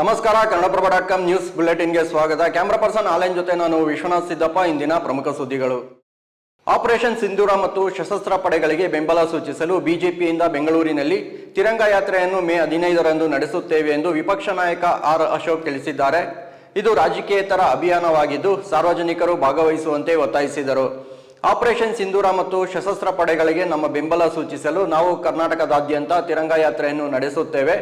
ನಮಸ್ಕಾರ, Kannadaprabha dot com news ಬುಲೆಟಿನ್ಗೆ ಸ್ವಾಗತ. ಕ್ಯಾಮ್ರಾ ಪರ್ಸನ್ ಆನ್ಲೈನ್ ಜೊತೆ ನಾನು ವಿಶ್ವನಾಥ್ ಸಿದ್ದಪ್ಪ, ಇಂದಿನ ಪ್ರಮುಖ ಸುದ್ದಿಗಳು. ಆಪರೇಷನ್ ಸಿಂಧೂರ ಮತ್ತು ಸಶಸ್ತ್ರ ಪಡೆಗಳಿಗೆ ಬೆಂಬಲ ಸೂಚಿಸಲು ಬಿಜೆಪಿಯಿಂದ ಬೆಂಗಳೂರಿನಲ್ಲಿ ತಿರಂಗ ಯಾತ್ರೆಯನ್ನು ಮೇ ಹದಿನೈದರಂದು ನಡೆಸುತ್ತೇವೆ ಎಂದು ವಿಪಕ್ಷ ನಾಯಕ ಆರ್ ಅಶೋಕ್ ತಿಳಿಸಿದ್ದಾರೆ. ಇದು ರಾಜಕೀಯೇತರ ಅಭಿಯಾನವಾಗಿದ್ದು, ಸಾರ್ವಜನಿಕರು ಭಾಗವಹಿಸುವಂತೆ ಒತ್ತಾಯಿಸಿದರು. ಆಪರೇಷನ್ ಸಿಂಧೂರ ಮತ್ತು ಸಶಸ್ತ್ರ ಪಡೆಗಳಿಗೆ ನಮ್ಮ ಬೆಂಬಲ ಸೂಚಿಸಲು ನಾವು ಕರ್ನಾಟಕದಾದ್ಯಂತ ತಿರಂಗ ಯಾತ್ರೆಯನ್ನು ನಡೆಸುತ್ತೇವೆ.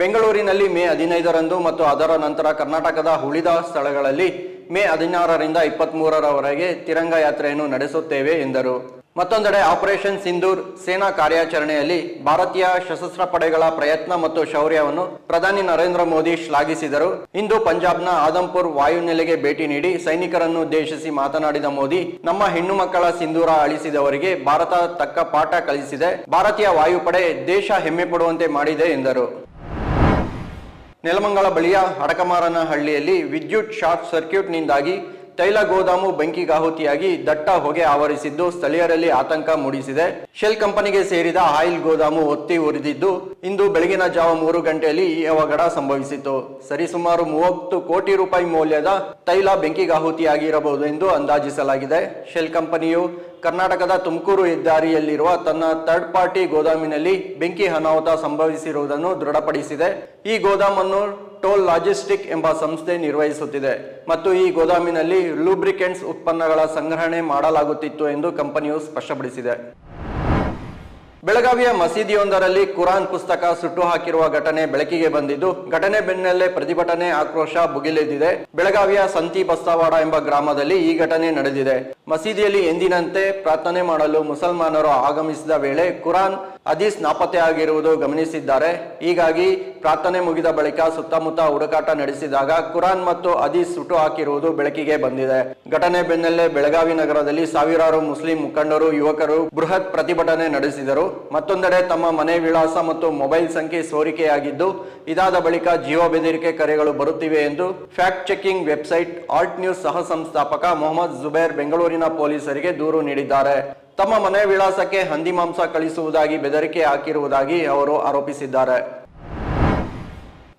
ಬೆಂಗಳೂರಿನಲ್ಲಿ ಮೇ ಹದಿನೈದರಂದು ಮತ್ತು ಅದರ ನಂತರ ಕರ್ನಾಟಕದ ಉಳಿದ ಸ್ಥಳಗಳಲ್ಲಿ ಮೇ ಹದಿನಾರರಿಂದ ಇಪ್ಪತ್ಮೂರರವರೆಗೆ ತಿರಂಗ ಯಾತ್ರೆಯನ್ನು ನಡೆಸುತ್ತೇವೆ ಎಂದರು. ಮತ್ತೊಂದೆಡೆ ಆಪರೇಷನ್ ಸಿಂಧೂರ್ ಸೇನಾ ಕಾರ್ಯಾಚರಣೆಯಲ್ಲಿ ಭಾರತೀಯ ಸಶಸ್ತ್ರ ಪಡೆಗಳ ಪ್ರಯತ್ನ ಮತ್ತು ಶೌರ್ಯವನ್ನು ಪ್ರಧಾನಿ ನರೇಂದ್ರ ಮೋದಿ ಶ್ಲಾಘಿಸಿದರು. ಇಂದು ಪಂಜಾಬ್ನ ಆದಂಪುರ್ ವಾಯುನೆಲೆಗೆ ಭೇಟಿ ನೀಡಿ ಸೈನಿಕರನ್ನು ಉದ್ದೇಶಿಸಿ ಮಾತನಾಡಿದ ಮೋದಿ, ನಮ್ಮ ಹೆಣ್ಣು ಮಕ್ಕಳ ಸಿಂಧೂರ ಅಳಿಸಿದವರಿಗೆ ಭಾರತ ತಕ್ಕ ಪಾಠ ಕಲಿಸಿದೆ. ಭಾರತೀಯ ವಾಯುಪಡೆ ದೇಶ ಹೆಮ್ಮೆ ಪಡುವಂತೆ ಮಾಡಿದೆ ಎಂದರು. ನೆಲಮಂಗಲ ಬಳಿಯ ಹಡಕಮಾರನಹಳ್ಳಿಯಲ್ಲಿ ವಿದ್ಯುತ್ ಶಾರ್ಟ್ ಸರ್ಕ್ಯೂಟ್ನಿಂದಾಗಿ ತೈಲ ಗೋದಾಮು ಬೆಂಕಿಗಾಹುತಿಯಾಗಿ ದಟ್ಟ ಹೊಗೆ ಆವರಿಸಿದ್ದು ಸ್ಥಳೀಯರಲ್ಲಿ ಆತಂಕ ಮೂಡಿಸಿದೆ. ಶೆಲ್ ಕಂಪನಿಗೆ ಸೇರಿದ ಆಯಿಲ್ ಗೋದಾಮು ಒತ್ತಿ ಉರಿದಿದ್ದು ಇಂದು ಬೆಳಗಿನ ಜಾವ ಮೂರು ಗಂಟೆಯಲ್ಲಿ ಈ ಅವಘಡ ಸಂಭವಿಸಿತು ಸರಿಸುಮಾರು ಮೂವತ್ತು ಕೋಟಿ ರೂಪಾಯಿ ಮೌಲ್ಯದ ತೈಲ ಬೆಂಕಿಗಾಹುತಿಯಾಗಿರಬಹುದು ಎಂದು ಅಂದಾಜಿಸಲಾಗಿದೆ. ಶೆಲ್ ಕಂಪನಿಯು ಕರ್ನಾಟಕದ ತುಮಕೂರು ಹೆದ್ದಾರಿಯಲ್ಲಿರುವ ತನ್ನ ಥರ್ಡ್ ಪಾರ್ಟಿ ಗೋದಾಮಿನಲ್ಲಿ ಬೆಂಕಿ ಅನಾಹುತ ಸಂಭವಿಸಿರುವುದನ್ನು ದೃಢಪಡಿಸಿದೆ. ಈ ಗೋದಾಮನ್ನು ಟೋಲ್ ಲಾಜಿಸ್ಟಿಕ್ ಎಂಬ ಸಂಸ್ಥೆ ನಿರ್ವಹಿಸುತ್ತಿದೆ ಮತ್ತು ಈ ಗೋದಾಮಿನಲ್ಲಿ ಲೂಬ್ರಿಕೆಂಟ್ಸ್ ಉತ್ಪನ್ನಗಳ ಸಂಗ್ರಹಣೆ ಮಾಡಲಾಗುತ್ತಿತ್ತು ಎಂದು ಕಂಪನಿಯು ಸ್ಪಷ್ಟಪಡಿಸಿದೆ. ಬೆಳಗಾವಿಯ ಮಸೀದಿಯೊಂದರಲ್ಲಿ ಕುರಾನ್ ಪುಸ್ತಕ ಸುಟ್ಟು ಹಾಕಿರುವ ಘಟನೆ ಬೆಳಕಿಗೆ ಬಂದಿದ್ದು, ಘಟನೆ ಬೆನ್ನಲ್ಲೇ ಪ್ರತಿಭಟನೆ ಆಕ್ರೋಶ ಭುಗಿಲೆದ್ದಿದೆ. ಬೆಳಗಾವಿಯ ಸಂತಿ ಬಸ್ತಾವಾಡ ಎಂಬ ಗ್ರಾಮದಲ್ಲಿ ಈ ಘಟನೆ ನಡೆದಿದೆ. ಮಸೀದಿಯಲ್ಲಿ ಎಂದಿನಂತೆ ಪ್ರಾರ್ಥನೆ ಮಾಡಲು ಮುಸಲ್ಮಾನರು ಆಗಮಿಸಿದ ವೇಳೆ ಕುರಾನ್ ಹದೀಸ್ ನಾಪತ್ತೆಯಾಗಿರುವುದು ಗಮನಿಸಿದ್ದಾರೆ. ಹೀಗಾಗಿ ಪ್ರಾರ್ಥನೆ ಮುಗಿದ ಬಳಿಕ ಸುತ್ತಮುತ್ತ ಹುಡುಕಾಟ ನಡೆಸಿದಾಗ ಕುರಾನ್ ಮತ್ತು ಅದೀಸ್ ಸುಟ್ಟು ಹಾಕಿರುವುದು ಬೆಳಕಿಗೆ ಬಂದಿದೆ. ಘಟನೆ ಬೆನ್ನಲ್ಲೇ ಬೆಳಗಾವಿ ನಗರದಲ್ಲಿ ಸಾವಿರಾರು ಮುಸ್ಲಿಂ ಮುಖಂಡರು, ಯುವಕರು ಬೃಹತ್ ಪ್ರತಿಭಟನೆ ನಡೆಸಿದರು. ಮತ್ತೊಂದೆಡೆ ತಮ್ಮ ಮನೆ ವಿಳಾಸ ಮತ್ತು ಮೊಬೈಲ್ ಸಂಖ್ಯೆ ಸೋರಿಕೆಯಾಗಿದ್ದು, ಇದಾದ ಬಳಿಕ ಜೀವ ಬೆದರಿಕೆ ಕರೆಗಳು ಬರುತ್ತಿವೆ ಎಂದು fact checking website alt news ಸಹ ಸಂಸ್ಥಾಪಕ ಮೊಹಮ್ಮದ್ ಜುಬೇರ್ ಬೆಂಗಳೂರಿನ ಪೊಲೀಸರಿಗೆ ದೂರು ನೀಡಿದ್ದಾರೆ. ತಮ್ಮ ಮನೆ ವಿಳಾಸಕ್ಕೆ ಹಂದಿ ಮಾಂಸ ಕಳಿಸುವುದಾಗಿ ಬೆದರಿಕೆ ಹಾಕಿರುವುದಾಗಿ ಅವರು ಆರೋಪಿಸಿದ್ದಾರೆ.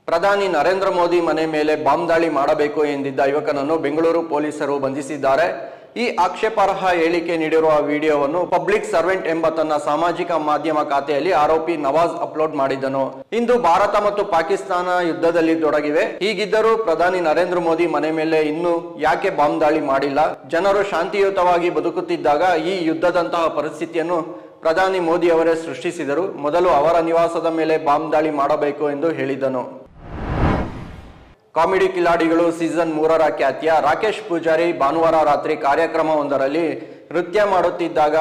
ಪ್ರಧಾನಿ ನರೇಂದ್ರ ಮೋದಿ ಮನೆ ಮೇಲೆ ಬಾಂಬ್ ದಾಳಿ ಮಾಡಬೇಕು ಎಂದಿದ್ದ ಯುವಕನನ್ನು ಬೆಂಗಳೂರು ಪೊಲೀಸರು ಬಂಧಿಸಿದ್ದಾರೆ. ಈ ಆಕ್ಷೇಪಾರ್ಹ ಹೇಳಿಕೆ ನೀಡಿರುವ ವಿಡಿಯೋವನ್ನು ಪಬ್ಲಿಕ್ ಸರ್ವೆಂಟ್ ಎಂಬ ತನ್ನ ಸಾಮಾಜಿಕ ಮಾಧ್ಯಮ ಖಾತೆಯಲ್ಲಿ ಆರೋಪಿ ನವಾಜ್ ಅಪ್ಲೋಡ್ ಮಾಡಿದ್ದನು. ಇಂದು ಭಾರತ ಮತ್ತು ಪಾಕಿಸ್ತಾನ ಯುದ್ಧದಲ್ಲಿ ತೊಡಗಿವೆ. ಹೀಗಿದ್ದರೂ ಪ್ರಧಾನಿ ನರೇಂದ್ರ ಮೋದಿ ಮನೆ ಮೇಲೆ ಇನ್ನೂ ಯಾಕೆ ಬಾಂಬ್ ದಾಳಿ ಮಾಡಿಲ್ಲ? ಜನರು ಶಾಂತಿಯುತವಾಗಿ ಬದುಕುತ್ತಿದ್ದಾಗ ಈ ಯುದ್ಧದಂತಹ ಪರಿಸ್ಥಿತಿಯನ್ನು ಪ್ರಧಾನಿ ಮೋದಿ ಅವರೇ ಸೃಷ್ಟಿಸಿದರು. ಮೊದಲು ಅವರ ನಿವಾಸದ ಮೇಲೆ ಬಾಂಬ್ ದಾಳಿ ಮಾಡಬೇಕು ಎಂದು ಹೇಳಿದ್ದನು. ಕಾಮಿಡಿ ಕಿಲಾಡಿಗಳು ಸೀಸನ್ ಮೂರರ ಖ್ಯಾತಿಯ ರಾಕೇಶ್ ಪೂಜಾರಿ ಭಾನುವಾರ ರಾತ್ರಿ ಕಾರ್ಯಕ್ರಮವೊಂದರಲ್ಲಿ ನೃತ್ಯ ಮಾಡುತ್ತಿದ್ದಾಗ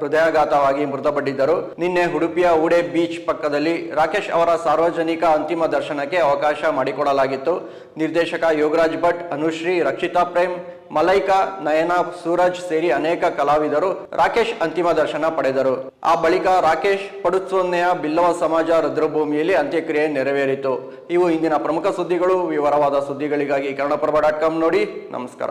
ಹೃದಯಾಘಾತವಾಗಿ ಮೃತಪಟ್ಟಿದ್ದರು. ನಿನ್ನೆ ಉಡುಪಿಯ ಉಡೆ ಬೀಚ್ ಪಕ್ಕದಲ್ಲಿ ರಾಕೇಶ್ ಅವರ ಸಾರ್ವಜನಿಕ ಅಂತಿಮ ದರ್ಶನಕ್ಕೆ ಅವಕಾಶ ಮಾಡಿಕೊಡಲಾಗಿತ್ತು. ನಿರ್ದೇಶಕ ಯೋಗರಾಜ್ ಭಟ್, ಅನುಶ್ರೀ, ರಕ್ಷಿತಾ ಪ್ರೇಮ್ ಮಲೈಕಾ, ನಯನ, ಸೂರಜ್ ಸೇರಿ ಅನೇಕ ಕಲಾವಿದರು ರಾಕೇಶ್ ಅಂತಿಮ ದರ್ಶನ ಪಡೆದರು. ಆ ಬಳಿಕ ರಾಕೇಶ್ ಪಡುತ್ಸೊನ್ನೆಯ ಬಿಲ್ಲವ ಸಮಾಜ ರುದ್ರಭೂಮಿಯಲ್ಲಿ ಅಂತ್ಯಕ್ರಿಯೆ ನೆರವೇರಿತು. ಇವು ಇಂದಿನ ಪ್ರಮುಖ ಸುದ್ದಿಗಳು. ವಿವರವಾದ ಸುದ್ದಿಗಳಿಗಾಗಿ ಕನ್ನಡಪ್ರಭ ಡಾಟ್ ಕಾಮ್ ನೋಡಿ. ನಮಸ್ಕಾರ.